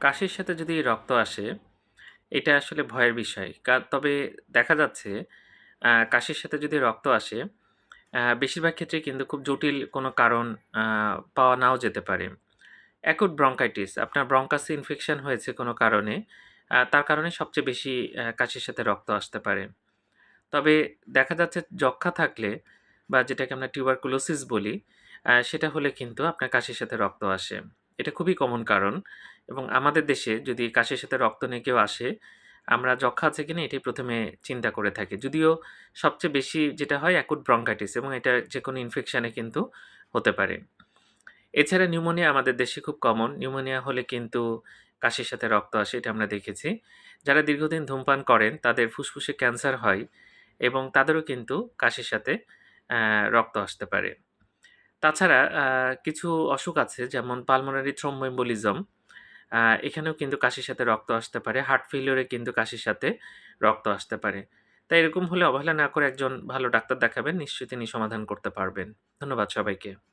কাশির সাথে যদি রক্ত আসে, এটা আসলে ভয়ের বিষয়। তবে দেখা যাচ্ছে কাশির সাথে যদি রক্ত আসে, বেশিরভাগ ক্ষেত্রেই কিন্তু খুব জটিল কোনো কারণ পাওয়া নাও যেতে পারে। অ্যাকুট ব্রঙ্কাইটিস আপনার ব্রঙ্কাসে ইনফেকশন হয়েছে কোনো কারণে, তার কারণে সবচেয়ে বেশি কাশির সাথে রক্ত আসতে পারে। তবে দেখা যাচ্ছে যক্ষ্মা থাকলে বা যেটাকে আমরা টিউবারকুলোসিস বলি, সেটা হলে কিন্তু আপনার কাশির সাথে রক্ত আসে। এটা খুবই কমন কারণ এবং আমাদের দেশে যদি কাশির সাথে রক্ত নিয়ে কেউ আসে, আমরা যক্ষা আছে কিনা এটাই ১ম এ চিন্তা করে থাকি। যদিও সবচেয়ে বেশি যেটা হয় অ্যাকুট ব্রঙ্কাইটিস এবং এটা যে কোনো ইনফেকশানে কিন্তু হতে পারে। এছাড়া নিউমোনিয়া আমাদের দেশে খুব কমন। নিউমোনিয়া হলে কিন্তু কাশির সাথে রক্ত আসে এটা আমরা দেখেছি। যারা দীর্ঘদিন ধূমপান করেন তাদের ফুসফুসে ক্যান্সার হয় এবং তাদেরও কিন্তু কাশির সাথে রক্ত আসতে পারে। তাছাড়া কিছু অসুখ আছে যেমন পালমোনারি থ্রম্বোএমবোলিজম আ এখানেও কিন্তু কাশির সাথে রক্ত আসতে পারে। হার্ট ফেলিওরে কিন্তু কাশির সাথে রক্ত আসতে পারে। তাই এরকম হলে অবহেলা না করে একজন ভালো ডাক্তার দেখাবেন। নিশ্চয়ই তিনি সমাধান করতে পারবেন। ধন্যবাদ সবাইকে।